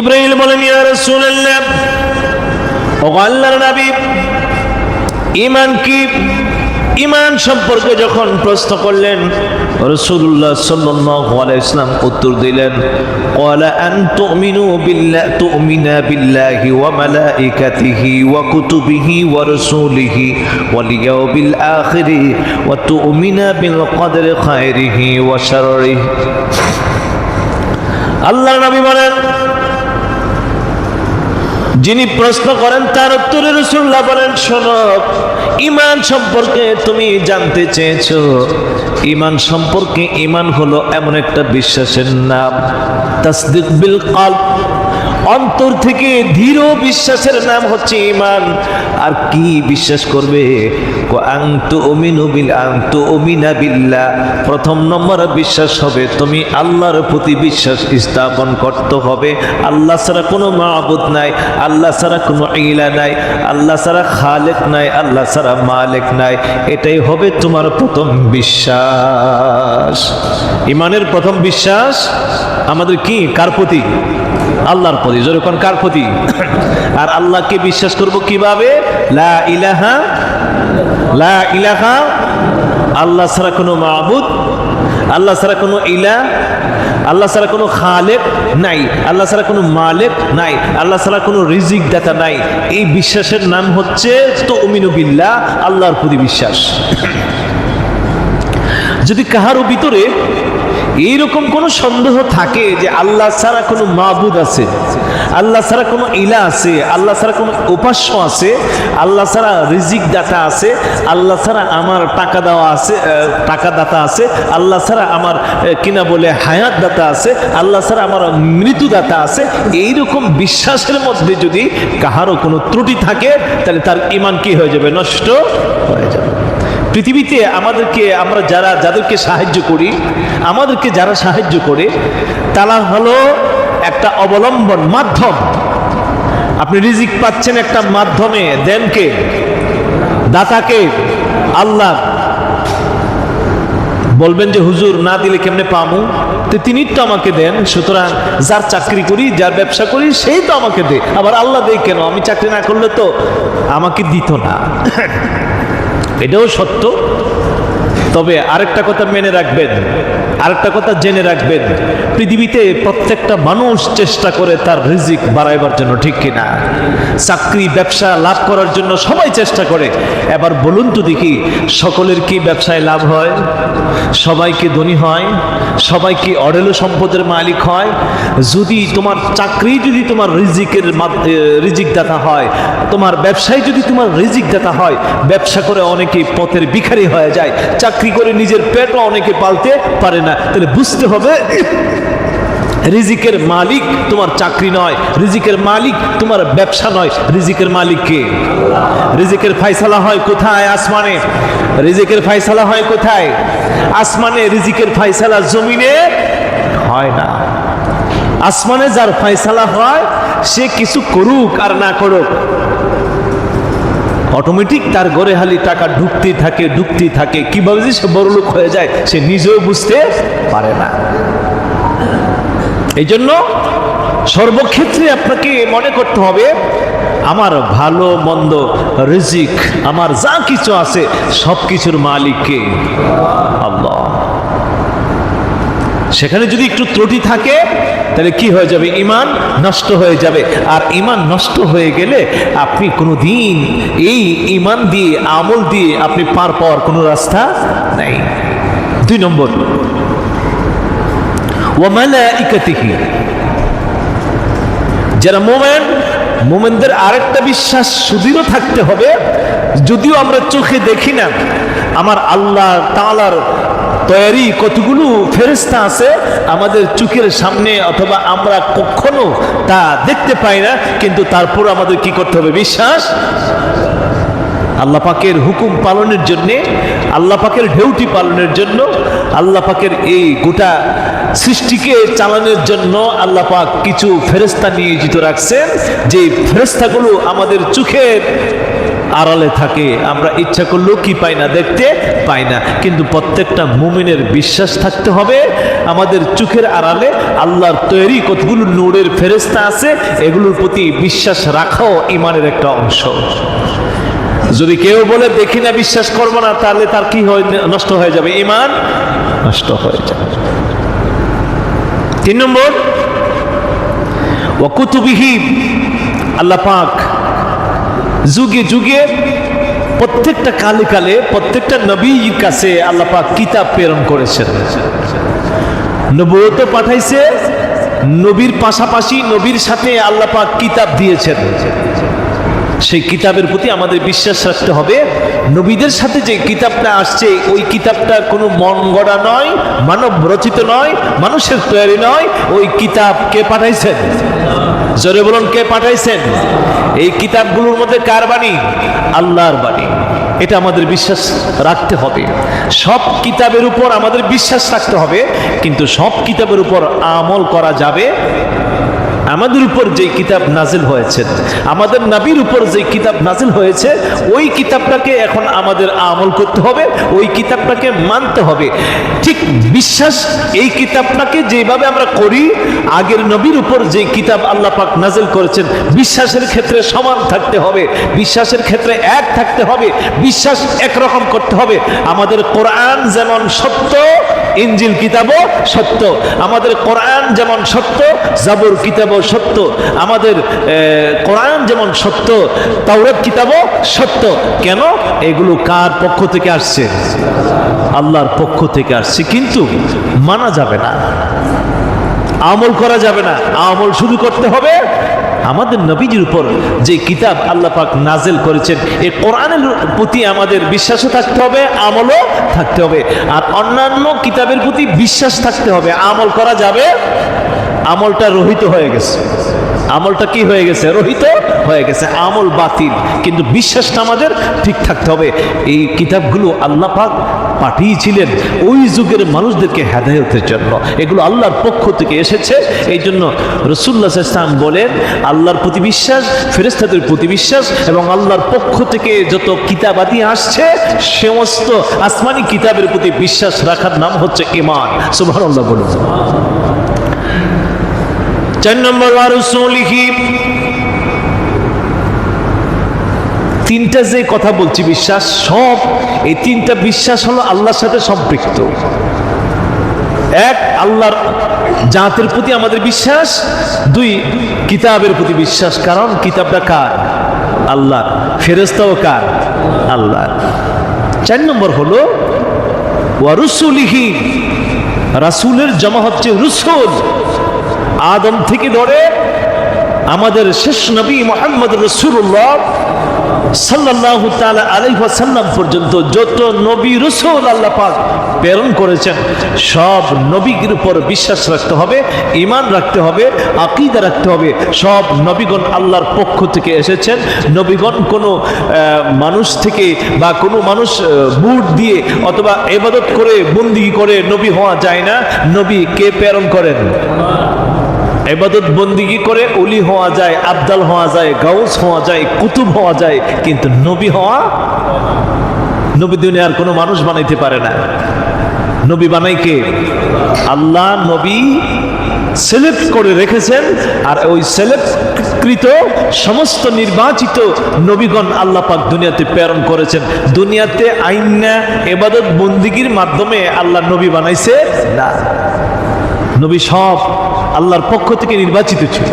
ইব্রাহিম বলেন ঈমান কি? ঈমান সম্পর্কে যখন প্রশ্ন করলেন, রাসূলুল্লাহ সাল্লাল্লাহু আলাইহি ইসলাম উত্তর দিলেন, ক্বালা আন তুমিনু বিল্লাহ তুমিনা বিল্লাহি ওয়া মালাইকাতিহি ওয়া কুতুবিহি ওয়া রাসূলিহি ওয়াল ইয়াউমিল আখির ওয়া তুমিনা বিল কদরি খায়রিহি ওয়া শাররিহি। আল্লাহর নবী বলেন যিনি প্রশ্ন করেন, তার উত্তরে রসুল্লাহ বলেন শোনক ইমান সম্পর্কে তুমি জানতে চেয়েছ। ইমান সম্পর্কে ইমান হলো এমন একটা বিশ্বাসের নাম। তাসদিক বিল কলব। অন্তর থেকে দৃঢ় বিশ্বাসের নাম হচ্ছে ইমান আর কি বিশ্বাস করবে? প্রথম নম্বর বিশ্বাস হবে, তুমি আল্লাহর প্রতি বিশ্বাস স্থাপন করতে হবে। আল্লাহ ছাড়া কোনো মাহবুদ নাই, আল্লাহ ছাড়া কোনো ইলা নাই, আল্লাহ ছাড়া খালেক নাই, আল্লাহ ছাড়া মালিক নাই। এটাই হবে তোমার প্রথম বিশ্বাস। ইমানের প্রথম বিশ্বাস আমাদের কি? কার প্রতি? আল্লাহর প্রতি। যেরকম কার প্রতি? আর আল্লাহকে বিশ্বাস করব কীভাবে? লা ইলাহা লা ইলাহা, আল্লাহ ছাড়া কোনো মাহবুদ আল্লাহ ছাড়া কোনো ইলা আল্লাহ ছাড়া কোনো খালেক নাই, আল্লাহ ছাড়া কোনো মালেক নাই, আল্লাহ ছাড়া কোনো রিজিক দাতা নাই। এই বিশ্বাসের নাম হচ্ছে তো বিল্লাহ, আল্লাহর প্রতি বিশ্বাস। যদি কাহারও ভিতরে এইরকম কোনো সন্দেহ থাকে যে আল্লাহ ছাড়া কোনো মাহবুদ আছে? আল্লাহ ছাড়া কোনো ইলা আছে? আল্লাহ ছাড়া কোনো উপাস্য আছে? আল্লাহ ছাড়া রিজিক দাতা আছে? আল্লাহ ছাড়া আমার টাকা দেওয়া আছে টাকা দাতা আছে? আল্লাহ ছাড়া আমার কিনা বলে, হায়াত দাতা আছে? আল্লাহ ছাড়া আমার মৃত্যু দাতা আছে? এইরকম বিশ্বাসের মধ্যে যদি কাহারও কোনো ত্রুটি থাকে, তাহলে তার ইমান কি হয়ে যাবে? নষ্ট হয়ে যাবে। পৃথিবীতে আমাদেরকে, আমরা যারা, যাদেরকে সাহায্য করি, আমাদেরকে যারা সাহায্য করে, তারা হলো একটা অবলম্বন মাধ্যম। আপনি রিজিক পাচ্ছেন একটা মাধ্যমে, দেন কে? দাতাকে, আল্লাহ। বলবেন যে, হুজুর, না দিলে কেমনে পামু? তো তিনি তো আমাকে দেন, সুতরাং যার চাকরি করি, যার ব্যবসা করি, সেই তো আমাকে দে। আবার আল্লাহ দেয় কেন? আমি চাকরি না করলে তো আমাকে দিত না। এটাও সত্য। তবে আরেকটা কথা মেনে রাখবেন। আরেকটা কথা জেনে রাখবেন, পৃথিবীতে প্রত্যেকটা মানুষ চেষ্টা করে তার রিজিক বাড়াইবার জন্য, ঠিক কিনা? চাকরি, ব্যবসা লাভ করার জন্য সবাই চেষ্টা করে। এবার বলুন তো দেখি, সকলের কি ব্যবসায় লাভ হয়? সবাই কি ধনী হয়? সবাই কি অডেল সম্পদের মালিক হয়? যদি তোমার চাকরি যদি তোমার রিজিকের রিজিক দাতা হয়, তোমার ব্যবসায় যদি তোমার রিজিক দাতা হয়, ব্যবসা করে অনেকে পথের ভিখারি হয়ে যায়, চাকরি করে নিজের পেটও অনেকে পালতে পারে না। তাহলে বুঝতে হবে, রিজিকের মালিক তোমার চাকরি নয়, রিজিকের মালিক তোমার ব্যবসা নয়। রিজিকের মালিক কে? রিজিকের ফাইসালা হয় কোথায়? আসমানে। রিজিকের ফাইসালা হয় কোথায়? আসমানে রিজিকের ফাইসালা জমিনে হয় না। আসমানে যার ফাইসালা হয়, সে কিছু করুক আর না করুক। অটোমেটিক তার ঘরে হালি টাকা ঢুকতে থাকে ঢুকতে থাকে। কীভাবে যে সে বড়লোক হয়ে যায়, সে নিজেও বুঝতে পারে না। এই জন্য সর্বক্ষেত্রে আপনাকে মনে করতে হবে, আমার ভালো, মন্দ, রিজিক, আমার যা কিছু আছে সব কিছুর মালিককে সেখানে যদি একটু ত্রুটি থাকে তাহলে কি হয়ে যাবে? ইমান নষ্ট হয়ে যাবে। আর ইমান নষ্ট হয়ে গেলে আপনি কোনো দিন এই ইমান দিয়ে, আমল দিয়ে আপনি পার পাওয়ার কোনো রাস্তা নাই। দুই নম্বর। যারা মোমেন, মোমেনদের আরেকটা বিশ্বাস সুদৃঢ় থাকতে হবে। যদিও আমরা চোখে দেখি না, আমার আল্লাহ তালার তৈরি কতগুলো ফেরেস্তা আছে, আমাদের চোখের সামনে অথবা আমরা কখনো তা দেখতে পাই না, কিন্তু তারপর আমাদের কি করতে হবে? বিশ্বাস? আল্লাহ পাকের হুকুম পালনের জন্য, আল্লাহ পাকের ঢেউটি পালনের জন্য, আল্লাহ পাকের এই গোটা সৃষ্টিকে চালানোর জন্য আল্লাহ পাক কিছু ফেরেস্তা নিয়োজিত রাখছেন। যে ফেরেস্তাগুলো আমাদের চোখের আড়ালে থাকে। আমরা ইচ্ছা করলেও কি পাই না, দেখতে পাই না। কিন্তু প্রত্যেকটা মুমিনের বিশ্বাস থাকতে হবে, আমাদের চোখের আড়ালে আল্লাহর তৈরি কতগুলো নূরের ফেরেস্তা আছে, এগুলোর প্রতি বিশ্বাস রাখাও ইমানের একটা অংশ। যদি কেউ বলে, দেখি না, বিশ্বাস করব না, তাহলে তার কি হয়? নষ্ট হয়ে যাবে। ইমান নষ্ট হয়ে যাবে। তিন নম্বর ওকুতুবিহি আল্লাহ পাক যুগে যুগে প্রত্যেকটা কালে কালে প্রত্যেকটা নবীর কাছে আল্লাপাক কিতাব প্রেরণ করেছেন। নবুয়ত পাঠাইছে, নবীর পাশাপাশি নবীর সাথে আল্লাপাক কিতাব দিয়েছেন। সেই কিতাবের প্রতি আমাদের বিশ্বাস রাখতে হবে। নবীদের সাথে যে কিতাবটা আসছে, ওই কিতাবটা কোনো মন গড়া নয়, মানব রচিত নয়, মানুষের তৈরি নয়। ওই কিতাব কে পাঠাইছেন? জোরে বলুন, কে পাঠাইছেন? এই কিতাবগুলোর মধ্যে কার বাণী? আল্লাহর বাণী। এটা আমাদের বিশ্বাস রাখতে হবে। সব কিতাবের উপর আমাদের বিশ্বাস রাখতে হবে, কিন্তু সব কিতাবের উপর আমল করা যাবে আমাদের উপর যে কিতাব নাজিল হয়েছে, আমাদের নবীর উপর যে কিতাব নাজিল হয়েছে, ওই কিতাবটাকে এখন আমাদের আমল করতে হবে, ওই কিতাবটাকে মানতে হবে। ঠিক বিশ্বাস, এই কিতাবটাকে যেভাবে আমরা করি, আগের নবীর উপর যে কিতাব আল্লাহ পাক নাজিল করেছেন, বিশ্বাসের ক্ষেত্রে সমান থাকতে হবে, বিশ্বাসের ক্ষেত্রে এক থাকতে হবে, বিশ্বাস একরকম করতে হবে। আমাদের কোরআন যেমন সত্য ইঞ্জিল কিতাবও সত্য। আমাদের কোরআন যেমন সত্য, জাবর কিতাবও সত্য, আমাদের কোরআন যেমন সত্য, তাওরাত কিতাবও সত্য। কেন? এগুলো কার পক্ষ থেকে আসছে? আল্লাহর পক্ষ থেকে আসছে। কিন্তু মানা যাবে না। আমল করা যাবে না। আমল শুরু করতে হবে আমাদের নবীজির উপর। যে কিতাব আল্লাহ পাক নাজেল করেছেন এই কোরআনের প্রতি আমাদের বিশ্বাসও থাকতে হবে, আমলও থাকতে হবে। আর অন্যান্য কিতাবের প্রতি বিশ্বাস থাকতে হবে। আমল করা যাবে আমলটা রহিত হয়ে গেছে। আমলটা কি হয়ে গেছে? রহিত হয়ে গেছে। আমল বাতিল। কিন্তু বিশ্বাসটা আমাদের ঠিক থাকতে হবে। এই কিতাবগুলো আল্লাহ পাক পাঠিয়েছিলেন ওই যুগের মানুষদেরকে হেদায়তের জন্য। এগুলো আল্লাহর পক্ষ থেকে এসেছে। এই জন্য রসুল্লাহ ইসলাম বলেন, আল্লাহর প্রতি বিশ্বাস ফেরেস্তাদের প্রতি বিশ্বাস এবং আল্লাহর পক্ষ থেকে যত কিতাবাদি আসছে, সমস্ত আসমানি কিতাবের প্রতি বিশ্বাস রাখার নাম হচ্ছে ইমান সুবাহ বলুন। চার নম্বর ওয়ারুসুলিহি তিনটা যে কথা বলছি বিশ্বাস, সব এই তিনটা বিশ্বাস হলো আল্লাহর সাথে সম্পৃক্ত। এক, আল্লাহর জাতের প্রতি আমাদের বিশ্বাস। দুই, কিতাবের প্রতি বিশ্বাস। কারণ কিতাবটা কার? আল্লাহর। ফেরেস্তাও কার? আল্লাহর। চার নম্বর হলো ওয়ারুসুলিহি রাসুলের জমা হচ্ছে রুসুল। আদম থেকে ধরে আমাদের শেষ নবী মোহাম্মদ রসুল্লাহ পর্যন্ত যত নবী আল্লাহ প্রেরণ করেছেন, সব নবীর উপর বিশ্বাস রাখতে হবে ইমান রাখতে হবে রাখতে হবে। সব নবীগণ আল্লাহর পক্ষ থেকে এসেছেন। নবীগণ কোনো মানুষ থেকে বা কোনো মানুষ বুট দিয়ে অথবা এবাদত করে, বন্দি করে নবী হওয়া যায় না। নবী কে প্রেরণ করেন? এবাদত বন্দিগি করে অলি হওয়া যায়, আবদাল হওয়া যায়, গাউস হওয়া যায়, কুতুব হওয়া যায়, কিন্তু নবী হওয়া নবী দুনিয়ার কোনো মানুষ বানাইতে পারে না। নবী বানাই কে? আল্লাহ নবী সিলেক্ট করে রেখেছেন, আর ওই সিলেক্টকৃত সমস্ত নির্বাচিত নবীগণ আল্লাহ পাক দুনিয়াতে প্রেরণ করেছেন। দুনিয়াতে আইনা এবাদত বন্দিগির মাধ্যমে আল্লাহ নবী বানাইছে না। নবী সব আল্লাহর পক্ষ থেকে নির্বাচিত ছিল।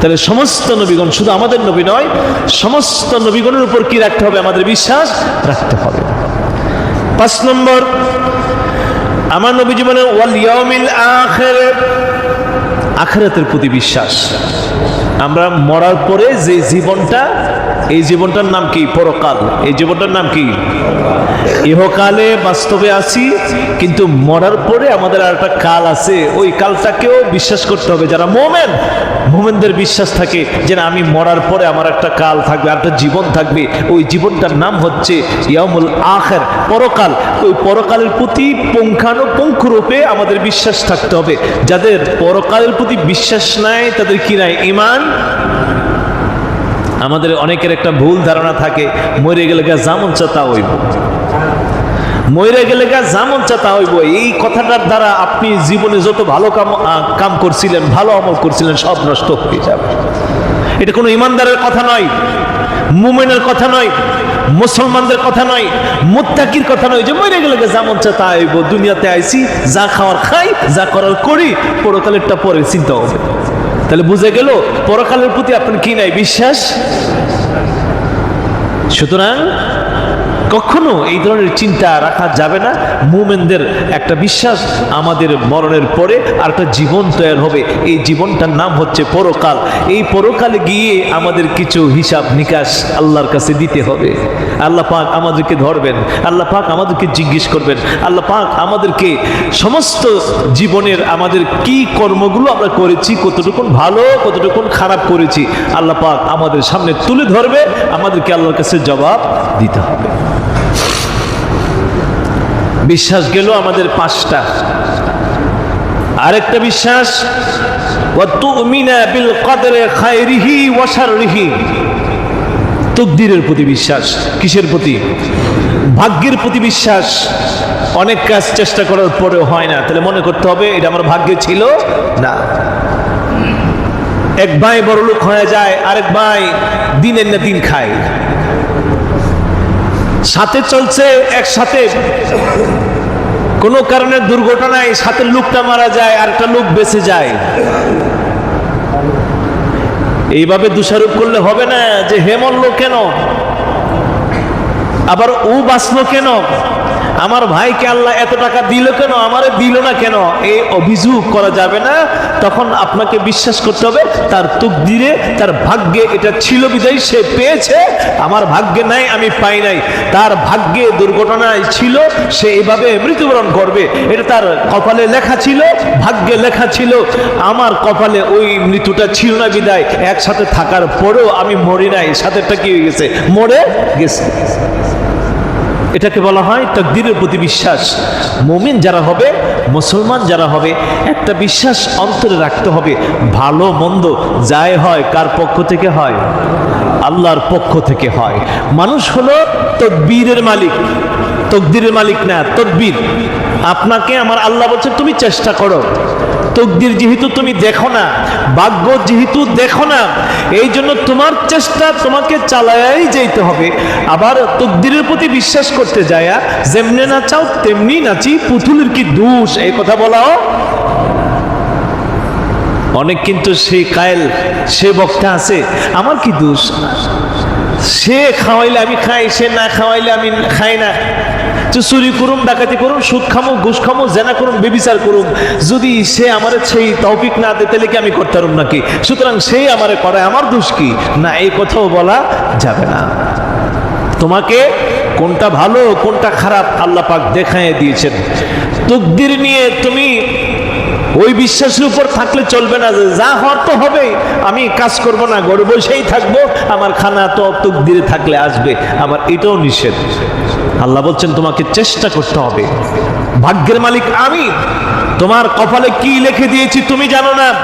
তাহলে সমস্ত নবীগণ শুধু আমাদের নবী নয়, সমস্ত নবীগণের উপর কি রাখতে হবে? আমাদের বিশ্বাস রাখতে হবে। পাঁচ নম্বর, আমার নবী জীবনে আখির প্রতি বিশ্বাস। আমরা মরার পরে যে জীবনটা, এই জীবনটার নাম কি? পরকাল। এই জীবনটার নাম কি? ইহকালে বাস্তবে আছি, কিন্তু মরার পরে আমাদের আর একটা কাল আছে। ওই কালটাকেও বিশ্বাস করতে হবে, যারা মোমেন, মোমেনদের বিশ্বাস থাকে যে আমি মরার পরে আমার একটা কাল থাকবে একটা জীবন থাকবে। ওই জীবনটার নাম হচ্ছে ইয়ামুল আখের, পরকাল। ওই পরকালের প্রতি পুঙ্খানুপুঙ্খ রূপে আমাদের বিশ্বাস থাকতে হবে। যাদের পরকালের প্রতি বিশ্বাস নাই, তাদের কি নাই? ইমান আমাদের অনেকের একটা ভুল ধারণা থাকে, মরে গেলে গা যেমন চা তা মরে গেলে গা যেমন চা তা হইব, এই কথাটার দ্বারা আপনি জীবনে যত ভালো কাম কাম করছিলেন, ভালো আমল করছিলেন, সব নষ্ট হয়ে যাবে। এটা কোনো ইমানদারের কথা নয়, মুমেনের কথা নয়, মুসলমানদের কথা নয়, মুত্তাকির কথা নয় যে মরে গেলে যেমন চা তা হইব, দুনিয়াতে আইছি, যা খাওয়ার খাই, যা করার করি, পরকালেরটা পরে চিন্তা হবে। তাহলে বুঝে গেল, পরকালের প্রতি আপনার কি নাই বিশ্বাস? সুতরাং কখনো এই ধরনের চিন্তা রাখা যাবে না। মুমেনদের একটা বিশ্বাস আমাদের মরণের পরে আর একটা জীবন তৈরি হবে। এই জীবনটার নাম হচ্ছে পরকাল। এই পরকালে গিয়ে আমাদের কিছু হিসাব নিকাশ আল্লাহর কাছে দিতে হবে। আল্লাহ পাক আমাদেরকে ধরবেন। আল্লাহ পাক আমাদেরকে জিজ্ঞেস করবেন। আল্লাহ পাক আমাদেরকে সমস্ত জীবনের আমাদের কি কর্মগুলো আমরা করেছি, কতটুকুন ভালো, কতটুকুন খারাপ করেছি, আল্লাহ পাক আমাদের সামনে তুলে ধরবে। আমাদেরকে আল্লাহর কাছে জবাব দিতে হবে। বিশ্বাস গেল আমাদের পাঁচটা। আরেকটা বিশ্বাস তকদিরের প্রতি বিশ্বাস, কিসের প্রতি? ভাগ্যের প্রতি বিশ্বাস। অনেক কাজ চেষ্টা করার পরেও হয় না। তাহলে মনে করতে হবে এটা আমার ভাগ্যে ছিল না। এক ভাই বড় লোক হয়ে যায়, আরেক ভাই দিনের না দিন খায়। সাথে চলছে, একসাথে। কোনো কারণে দুর্ঘটনায় সাথে লুকটা মারা যায় আর একটা লোক বেঁচে যায়। এইভাবে দোষারোপ করলে হবে না যে হে মরলো কেন? আবার ও বাঁচলো কেন? আমার ভাইকে আল্লাহ এত টাকা দিল কেন? আমারে দিল না কেন? এই অভিযোগ করা যাবে না। তখন আপনাকে বিশ্বাস করতে হবে, তার তকদিরে, তার ভাগ্যে এটা ছিল বিদায়, সে পেয়েছে। আমার ভাগ্যে নাই, আমি পাই নাই। তার ভাগ্যে দুর্ঘটনায় ছিল, সে এভাবে মৃত্যুবরণ করবে। এটা তার কপালে লেখা ছিল, ভাগ্যে লেখা ছিল। আমার কপালে ওই মৃত্যুটা ছিল না বিদায়। একসাথে থাকার পরেও আমি মরি নাই। সাথেটা কি হয়ে গেছে? মরে গেছে। এটাকে বলা হয় তকদিরের প্রতি বিশ্বাস। মুমিন যারা হবে, মুসলমান যারা হবে, একটা বিশ্বাস অন্তরে রাখতে হবে, ভালো, মন্দ যায় হয়, কার পক্ষ থেকে হয়? আল্লাহর পক্ষ থেকে হয়। মানুষ হলো তকবীরের মালিক। তকদিরের মালিক না, তকবীর। আপনাকে আমার আল্লাহ বলছে, তুমি চেষ্টা করো। তকদির যেহেতু তুমি দেখো না, ভাগ্য যেহেতু দেখো না, এই জন্য তোমার চেষ্টা তোমাকে চালায়াই যেতে হবে। আবার তকদিরের প্রতি বিশ্বাস করতে যায়া, যেমনি নাচাও তেমনি নাচি, পুতুলের কি দোষ? এই কথা বলাও। অনেক কিন্তু সে কায়েল, সে বক্তা আছে, আমার কি দোষ? সে খাওয়াইলে আমি খাই, সে না খাওয়াইলে আমি খাই না। চুরি করুম, ডাকাতি করুম, সুদ খামো, ঘুষ খামো, জেনা করুম, বেবিচার করুম। যদি সে আমার সেই তৌফিক না দে তাহলে কি আমি করতে পারুম নাকি? সুতরাং সেই আমারে করায় আমার দোষ কি? না, এই কথাও বলা যাবে না। তোমাকে কোনটা ভালো, কোনটা খারাপ আল্লাহ পাক দেখায় দিয়েছেন। তকদির নিয়ে তুমি ওই বিশ্বাসের উপর থাকলে চলবে না যে যা হওয়ার তো হবে, আমি কাজ করব না, ঘরে বসেই থাকব, আমার খানা তো তকদিরে থাকলে আসবে, আমার এটাও নিষেধ। আল্লাহ বলছেন, তোমাকে চেষ্টা করতে হবে। ভাগ্যের মালিক আমি। তোমার কপালে কি লিখে দিয়েছি তুমি জানো না।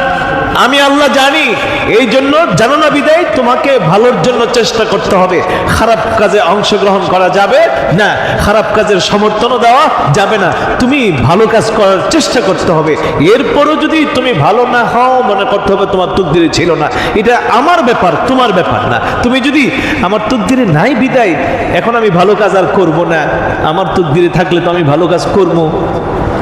আমি আল্লাহ জানি। এই জন্য জানো না বিদায়, তোমাকে ভালোর জন্য চেষ্টা করতে হবে। খারাপ কাজে অংশগ্রহণ করা যাবে না। খারাপ কাজের সমর্থনও দেওয়া যাবে না। তুমি ভালো কাজ করার চেষ্টা করতে হবে। এরপরও যদি তুমি ভালো না হও, মনে করতে হবে তোমার তুকদিরে ছিল না। এটা আমার ব্যাপার, তোমার ব্যাপার না। তুমি যদি আমার তুকদিরে নাই বিদায়, এখন আমি ভালো কাজ আর করব না। আমার তুকদিরে থাকলে তো আমি ভালো কাজ করব।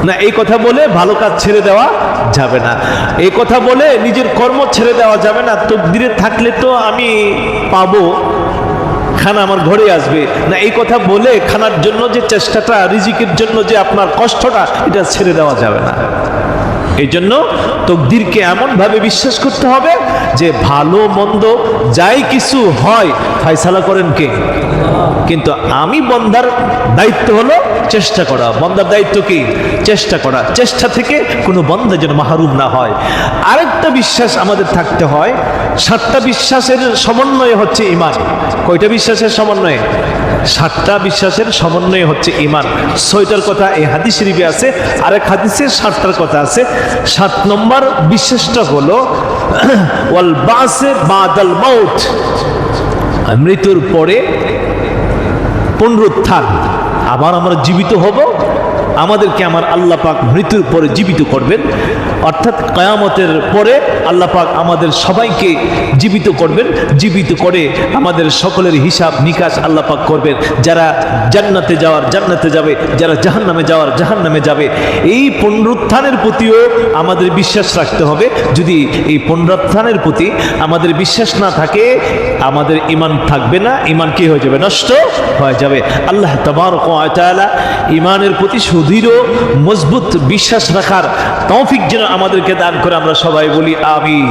না, এই কথা বলে ভালো কাজ ছেড়ে দেওয়া যাবে না। এই কথা বলে নিজের কর্ম ছেড়ে দেওয়া যাবে না। তকদিরে থাকলে তো আমি পাবো। খানা আমার ঘরে আসবে। না, এই কথা বলে খানার জন্য যে চেষ্টাটা, রিজিকের জন্য যে আপনার কষ্টটা, এটা ছেড়ে দেওয়া যাবে না। এই জন্য তকদিরকে এমনভাবে বিশ্বাস করতে হবে যে ভালো মন্দ যাই কিছু হয়, ফাইসালা করেন কে? কিন্তু আমি বন্দার দায়িত্ব হলো চেষ্টা করা। বন্দার দায়িত্ব কি? চেষ্টা করা। চেষ্টা থেকে কোনো বন্ধ যেন মাহরুম না হয়। আরেকটা বিশ্বাস আমাদের থাকতে হয়, সাতটা বিশ্বাসের সমন্বয় হচ্ছে ইমান। কয়টা বিশ্বাসের সমন্বয়ে? সাতটা বিশ্বাসের সমন্বয় হচ্ছে ইমান ছয়টার কথা এই হাদিস শরীফে আছে, আরেক হাদিসে সাতটার কথা আছে। সাত নম্বর বিশ্বাসটা হলো, ওয়াল বাসে বাদাল মাউথ মৃত্যুর পরে পুনরুত্থান। আবার আমরা জীবিত হব আমাদেরকে আমার আল্লাহ পাক মৃত্যুর পরে জীবিত করবেন। অর্থাৎ কয়ামতের পরে আল্লাহ পাক আমাদের সবাইকে জীবিত করবেন। জীবিত করে আমাদের সকলের হিসাব নিকাশ আল্লাহ পাক করবেন। যারা জান্নাতে যাওয়ার, জান্নাতে যাবে, যারা জাহান্নামে যাওয়ার, জাহান্নামে যাবে। এই পুনরুত্থানের প্রতিও আমাদের বিশ্বাস রাখতে হবে। যদি এই পুনরুত্থানের প্রতি আমাদের বিশ্বাস না থাকে, আমাদের ইমান থাকবে না। ইমান কি হয়ে যাবে? নষ্ট হয়ে যাবে। আল্লাহ ওয়া ইমানের প্রতি সুদৃঢ় মজবুত বিশ্বাস রাখার তৌফিক যেন আমাদেরকে দান করে আমরা সবাই বলি আমিন।